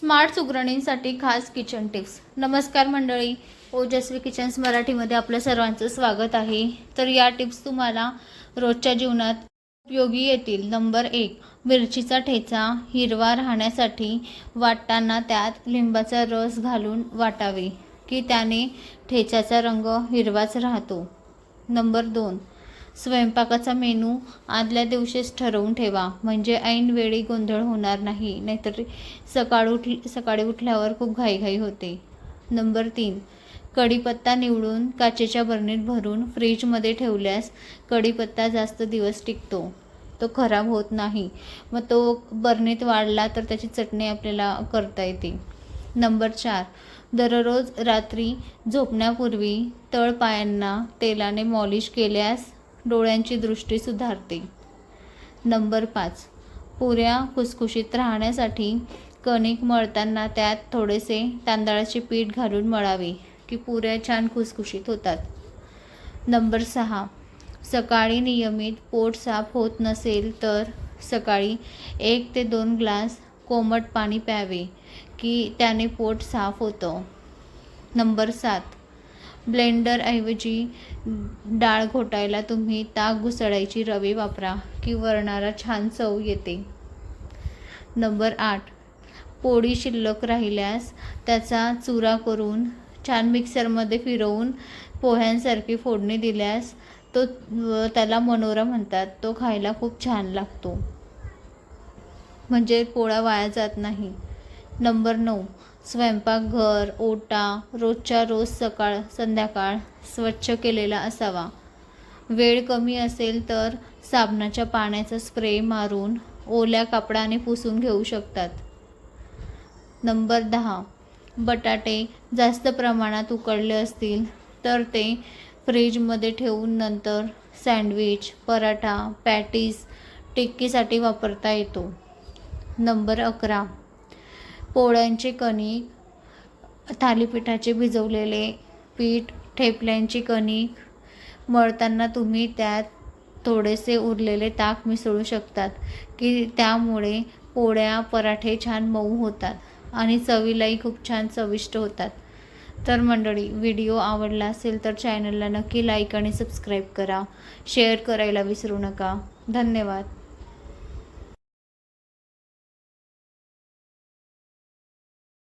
Smart सुगरणींसाठी खास kitchen tips. नमस्कार मंडळी. ओजस्वी किचन्स मराठीमध्ये आपलं सर्वांचं स्वागत आहे. तर या टिप्स तुम्हाला रोजच्या जीवनात उपयोगी येतील. नंबर एक मिरचीचा ठेचा हिरवा राहण्यासाठी वाटताना त्यात लिंबाचा रस घालून वाटावे की त्याने ठेच्याचा रंग हिरवाच राहतो. नंबर दोन स्वयंपाकाचा मेनू आदल्या दिवशीच ठरवून ठेवा. म्हणजे ऐनवेळी गोंधळ होणार नाही. नाहीतर सकाळ उठ सकाळी उठल्यावर खूप घाईघाई होते. नंबर तीन. कढीपत्ता निवडून काचेच्या बरणीत भरून फ्रीजमध्ये ठेवल्यास कढीपत्ता जास्त दिवस टिकतो. तो खराब होत नाही. मग तो बरणीत वाढला तर त्याची चटणी आपल्याला करता येते. नंबर चार. दररोज रात्री झोपण्यापूर्वी तळपायांना तेलाने मॉलिश केल्यास डोळ्यांची दृष्टी सुधारते. नंबर पाच. पुऱ्या खुसखुशीत राहण्यासाठी कणिक मळताना त्यात थोडेसे तांदळाचे पीठ घालून मळावे की पुऱ्या छान खुसखुशीत होतात. नंबर सहा. सकाळी नियमित पोट साफ होत नसेल तर सकाळी एक ते दोन ग्लास कोमट पाणी प्यावे की त्याने पोट साफ होतं. नंबर सात. ब्लेंडरऐवजी डाळ घोटायला तुम्ही ताक घुसळायची रवी वापरा की वरणारा छान चव येते. नंबर आठ. पोळी शिल्लक राहिल्यास त्याचा चुरा करून छान मिक्सरमध्ये फिरवून पोह्यांसारखी फोडणी दिल्यास तो त्याला मनोरा म्हणतात. तो खायला खूप छान लागतो. म्हणजे पोळा वाया जात नाही. नंबर नऊ. स्वयंपाकघर ओटा रोजच्या रोज सकाळ संध्याकाळ स्वच्छ केलेला असावा. वेळ कमी असेल तर साबणाच्या पाण्याचा स्प्रे मारून ओल्या कापडाने पुसून घेऊ शकतात. नंबर दहा. बटाटे जास्त प्रमाणात उकडले असतील तर ते फ्रीजमध्ये ठेवून नंतर सँडविच पराठा पॅटीस टिक्कीसाठी वापरता येतो. नंबर अकरा. पोळ्यांचे कणिक थालीपीठाचे भिजवलेले पीठ ठेपल्यांची कणिक मळताना तुम्ही त्यात थोडेसे उरलेले ताक मिसळू शकतात की त्यामुळे पोळ्या पराठे छान मऊ होतात आणि चवीलाही खूप छान चविष्ट होतात. तर मंडळी व्हिडिओ आवडला असेल तर चॅनलला नक्की लाईक आणि सबस्क्राईब करा. शेअर करायला विसरू नका. धन्यवाद.